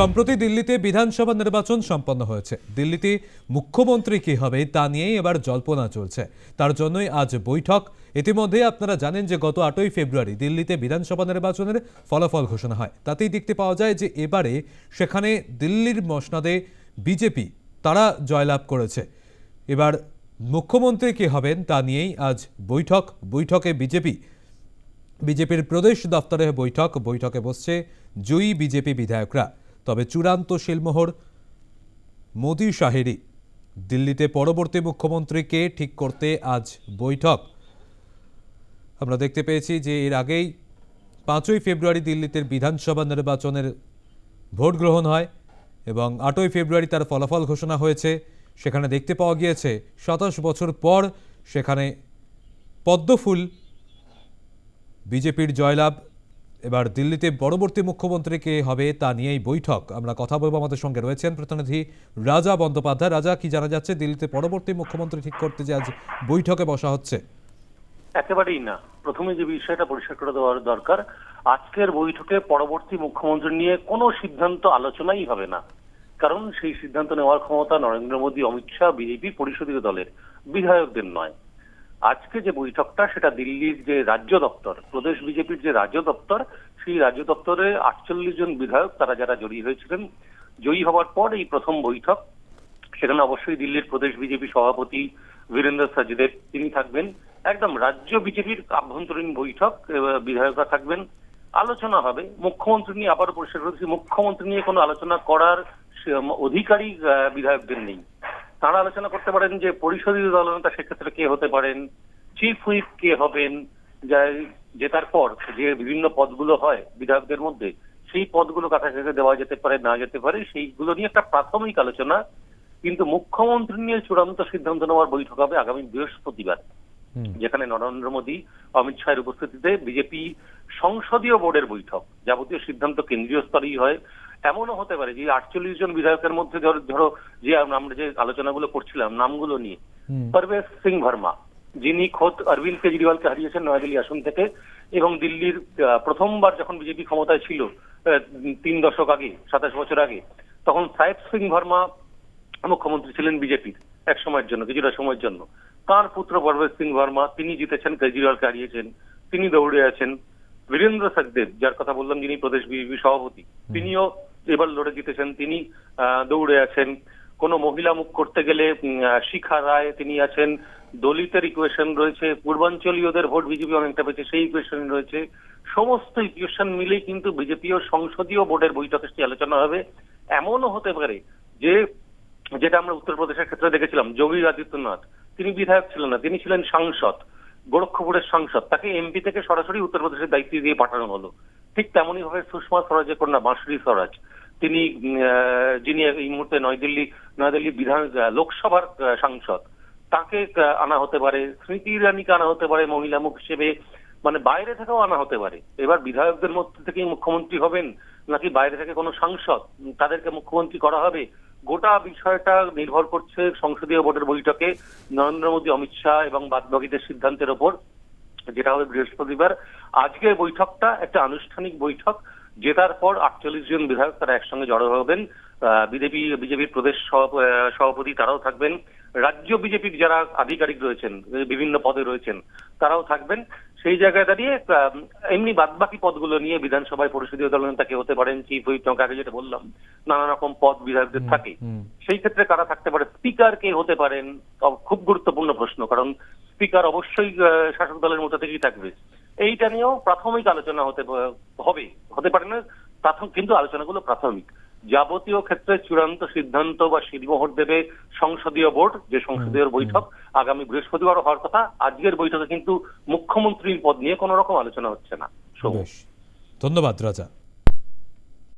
সম্প্রতি দিল্লিতে বিধানসভা নির্বাচন সম্পন্ন হয়েছে। দিল্লিতে মুখ্যমন্ত্রী কে হবে তা নিয়েই এবার জল্পনা চলছে। তার জন্যই আজ বৈঠক। ইতিমধ্যে আপনারা জানেন যে গত আটই ফেব্রুয়ারি দিল্লিতে বিধানসভা নির্বাচনের ফলাফল ঘোষণা হয়। তাতেই দেখতে পাওয়া যায় যে এবারে সেখানে দিল্লির মসনাদে বিজেপি, তারা জয়লাভ করেছে। এবার মুখ্যমন্ত্রী কে হবেন তা নিয়েই আজ বৈঠক। বৈঠকে বিজেপি, বিজেপির প্রদেশ দপ্তরে বৈঠক। বৈঠকে বসছে জয়ী বিজেপি বিধায়করা। তবে চূড়ান্ত শিলমোহর মোদি শাহেরি দিল্লিতে পরবর্তী মুখ্যমন্ত্রীকে ঠিক করতে আজ বৈঠক। আমরা দেখতে পেয়েছি যে এর আগেই পাঁচই ফেব্রুয়ারি দিল্লিতে বিধানসভা নির্বাচনের ভোট গ্রহণ হয় এবং আটই ফেব্রুয়ারি তার ফলাফল ঘোষণা হয়েছে। সেখানে দেখতে পাওয়া গিয়েছে, সাতাশ বছর পর সেখানে পদ্মফুল বিজেপির জয়লাভ এবার দিল্লিতে পরবর্তী মুখ্যমন্ত্রী কে হবে তা নিয়েই বৈঠক। আমরা কথা বলব আমাদের সঙ্গে রয়েছেন প্রতিনিধি রাজা বন্দ্যোপাধ্যায়। রাজা, কি জানা যাচ্ছে, দিল্লিতে পরবর্তী মুখ্যমন্ত্রী ঠিক করতে যে আজ বৈঠকে বসা হচ্ছে? একেবারেই না। প্রথমে যে বিষয়টা পরিষ্কার করে দেওয়ার দরকার, আজকের বৈঠকে পরবর্তী মুখ্যমন্ত্রী নিয়ে কোনো সিদ্ধান্ত আলোচনাই হবে না। কারণ সেই সিদ্ধান্ত নেওয়ার ক্ষমতা নরেন্দ্র মোদী, অমিত শাহ, বিজেপি পরিষদীয় দলের বিধায়কদের নয়। আজকে যে বৈঠকটা, সেটা দিল্লির যে রাজ্য দপ্তর, প্রদেশ বিজেপির যে রাজ্য দপ্তর, সেই রাজ্য দপ্তরে আটচল্লিশ জন বিধায়ক তারা যারা জড়িয়ে হয়েছিলেন, জয়ী হওয়ার পর এই প্রথম বৈঠক। সেখানে অবশ্যই দিল্লির প্রদেশ বিজেপি সভাপতি বীরেন্দ্র সচদেব তিনি থাকবেন। একদম রাজ্য বিজেপির আভ্যন্তরীণ বৈঠক বিধায়করা থাকবেন। আলোচনা হবে। মুখ্যমন্ত্রী নিয়ে আবারও পরিষ্কার করেছি। মুখ্যমন্ত্রী নিয়ে কোনো আলোচনা করার অধিকারী বিধায়কদের নেই। তারা আলোচনা করতে পারেন যে পরিষদীয় দলনেতা সেক্ষেত্রে কে হতে পারেন? চিফ হুইপ কে হবেন? জেতার পর যে বিভিন্ন পদগুলো হয় বিধায়কদের মধ্যে, সেই পদগুলো কাছে কাছে দেওয়া যেতে পারে, না যেতে পারে, সেইগুলো নিয়ে একটা প্রাথমিক আলোচনা। কিন্তু মুখ্যমন্ত্রী নিয়ে চূড়ান্ত সিদ্ধান্ত নেওয়ার বৈঠক হবে আগামী বৃহস্পতিবার। যেখানে নরেন্দ্র মোদী অমিত শাহের উপস্থিতিতে বিজেপি সংসদীয় বোর্ডের বৈঠক যাবতীয় সিদ্ধান্ত কেন্দ্রীয় স্তরেই হয়। এমনও হতে পারে যে আটচল্লিশ জন বিধায়কের মধ্যে ধরো ধরো যে আমরা যে আলোচনাগুলো করছিলাম নামগুলো নিয়ে। পারভেজ সিং ভার্মা যিনি খোদ অরবিন্দ কেজরিওয়ালকে হারিয়েছেন নয়াদিল্লি আসন থেকে এবং দিল্লির প্রথমবার যখন বিজেপি ক্ষমতায় ছিল তিন দশক আগে সাতাশ বছর আগে তখন সাহেব সিং ভার্মা মুখ্যমন্ত্রী ছিলেন বিজেপির এক সময়ের জন্য কিছুটা সময়ের জন্য। তার পুত্র পারভেজ সিং ভার্মা, তিনি জিতেছেন কেজরিওয়ালকে হারিয়েছেন তিনি দৌড়ে আছেন বীরেন্দ্র সচদেব যার কথা বললাম যিনি প্রদেশ বিজেপি সভাপতি, তিনিও এবার লড়ে জিতেছেন, তিনি দৌড়ে আছেন। কোন মহিলা মুখ করতে গেলে শিখা রায় তিনি আছেন, দলিতের ইকুয়েশন রয়েছে, পূর্বাঞ্চলীয়দের ভোট বিজেপি অনেকটা পেয়েছে, সেই ইকুয়েশন রয়েছে। সমস্ত ইকুয়েশন মিলে কিন্তু বিজেপিও সংসদীয় বোর্ডের বৈঠকে সেই আলোচনা হবে। এমনও হতে পারে যে, যেটা আমরা উত্তরপ্রদেশের ক্ষেত্রে দেখেছিলাম যোগী আদিত্যনাথ। তিনি বিধায়ক ছিলেন না, তিনি ছিলেন সাংসদ, গোরক্ষপুরের সাংসদ। তাকে এমপি থেকে সরাসরি উত্তরপ্রদেশের দায়িত্ব দিয়ে পাঠানো হলো। ঠিক তেমনই ভাবে সুষমা স্বরাজের কন্যা, বাঁশরী স্বরাজ, তিনি যিনি এই মুহূর্তে নয়াদিল্লি নয়াদিল্লি বিধান লোকসভার সাংসদ, তাকে আনা হতে পারে, স্মৃতি ইরানিকে আনা হতে পারে মহিলা মুখ হিসেবে মানে বাইরে থেকেও আনা হতে পারে। এবার বিধায়কদের মধ্যে থেকেই মুখ্যমন্ত্রী হবেন নাকি বাইরে থেকে কোনো সাংসদ? তাদেরকে মুখ্যমন্ত্রী করা হবে? গোটা বিষয়টা নির্ভর করছে সংসদীয় ভোটের বৈঠকে নরেন্দ্র মোদী, অমিত শাহ এবং বাদবাকিদের সিদ্ধান্তের ওপর, যেটা হবে বৃহস্পতিবার। আজকের বৈঠকটা একটা আনুষ্ঠানিক বৈঠক, জেতার পর আটচল্লিশ জন বিধায়ক তারা একসঙ্গে জড়ো হবেন। বিজেপি বিজেপির প্রদেশ সভাপতি তারাও থাকবেন। রাজ্য বিজেপির যারা আধিকারিক রয়েছেন বিভিন্ন পদে রয়েছেন তারাও থাকবেন। সেই জায়গায় দাঁড়িয়ে এমনি বাদবাকি পদগুলো নিয়ে বিধানসভায় পরিষদীয় দলনেতা কে হতে পারেন চিফ হুইপ আগে যেটা বললাম নানা রকম পদ বিধায়কদের থাকে। সেই ক্ষেত্রে কারা থাকতে পারে? স্পিকার কে হতে পারেন খুব গুরুত্বপূর্ণ প্রশ্ন কারণ স্পিকার অবশ্যই শাসক দলের মধ্যে থেকেই থাকবে। এইটা নিয়েও প্রাথমিক আলোচনা হতে হবে হতে পারে না। প্রাথমিক কিন্তু আলোচনাগুলো প্রাথমিক। যাবতীয় ক্ষেত্রে চূড়ান্ত সিদ্ধান্ত বা শিলমোহর দেবে সংসদীয় বোর্ড যে সংসদীয় বৈঠক আগামী বৃহস্পতিবার হওয়ার কথা আজকের বৈঠকে কিন্তু মুখ্যমন্ত্রীর পদ নিয়ে কোনো রকম আলোচনা হচ্ছে না। ধন্যবাদ রাজা।